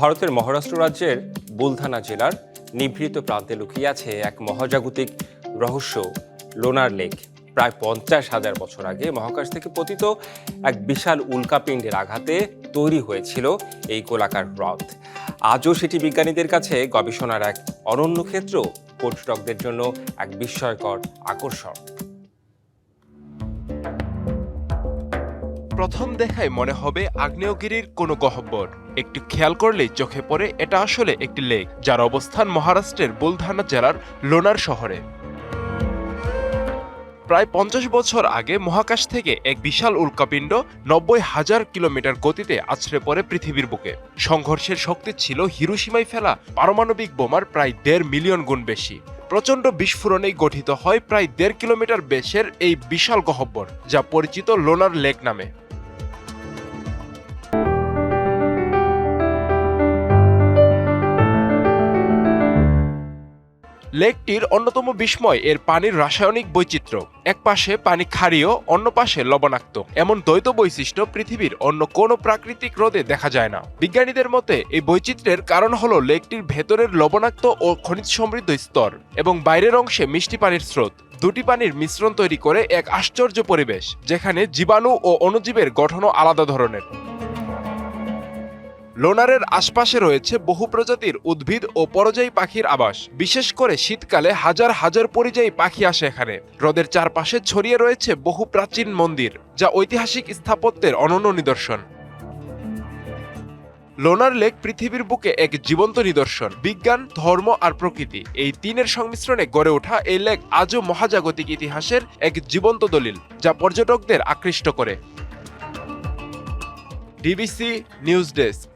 ভারতের মহারাষ্ট্র রাজ্যের বুলধানা জেলার নিভৃত প্রান্তে লুকিয়ে আছে এক মহাজাগতিক রহস্য, লোনার লেক। প্রায় পঞ্চাশ হাজার বছর আগে মহাকাশ থেকে পতিত এক বিশাল উল্কাপিণ্ডের আঘাতে তৈরি হয়েছিল এই গোলাকার হ্রদ। আজও সেটি বিজ্ঞানীদের কাছে গবেষণার এক অনন্য ক্ষেত্র, পর্যটকদের জন্য এক বিস্ময়কর আকর্ষণ। প্রথম দেখায় মনে হবে আগ্নেয়গিরির কোনো গহ্বর। একটু খেয়াল করলেই চোখে পড়ে এটা আসলে একটি লেক, যার অবস্থান মহারাষ্ট্রের বুলধানা জেলার লোনার শহরে। প্রায় পঞ্চাশ বছর আগে মহাকাশ থেকে এক বিশাল উল্কাপিণ্ড নব্বই হাজার কিলোমিটার গতিতে আছড়ে পড়ে পৃথিবীর বুকে। সংঘর্ষের শক্তি ছিল হিরোসীমায় ফেলা পারমাণবিক বোমার প্রায় দেড় মিলিয়ন গুণ বেশি। প্রচণ্ড বিস্ফোরণেই গঠিত হয় প্রায় দেড় কিলোমিটার বেশের এই বিশাল গহ্বর যা পরিচিত লোনার লেক নামে। লেকটির অন্যতম বিস্ময় এর পানির রাসায়নিক বৈচিত্র্য। এক পাশে পানি ক্ষারীয়, অন্য পাশে লবণাক্ত। এমন দ্বৈত বৈশিষ্ট্য পৃথিবীর অন্য কোনো প্রাকৃতিক হ্রদে দেখা যায় না। বিজ্ঞানীদের মতে, এই বৈচিত্র্যের কারণ হল লেকটির ভেতরের লবণাক্ত ও খনিজ সমৃদ্ধ স্তর এবং বাইরের অংশে মিষ্টি পানির স্রোত। দুটি পানির মিশ্রণ তৈরি করে এক আশ্চর্য পরিবেশ, যেখানে জীবাণু ও অণুজীবের গঠনও আলাদা ধরনের। লোনারের আশপাশে রয়েছে বহু প্রজাতির উদ্ভিদ ও পরযায়ী পাখির আবাস। বিশেষ করে শীতকালে হাজার হাজার পরিযায়ী পাখি আসে এখানে। হ্রদের চারপাশে ছড়িয়ে রয়েছে বহু প্রাচীন মন্দির, যা ঐতিহাসিক স্থাপত্যের অনন্য নিদর্শন। লোনার লেক পৃথিবীর বুকে এক জীবন্ত নিদর্শন, বিজ্ঞান, ধর্ম আর প্রকৃতি। এই তিনের সংমিশ্রণে গড়ে ওঠা এই লেক আজও মহাজাগতিক ইতিহাসের এক জীবন্ত দলিল, যা পর্যটকদের আকৃষ্ট করে। DBC news desk.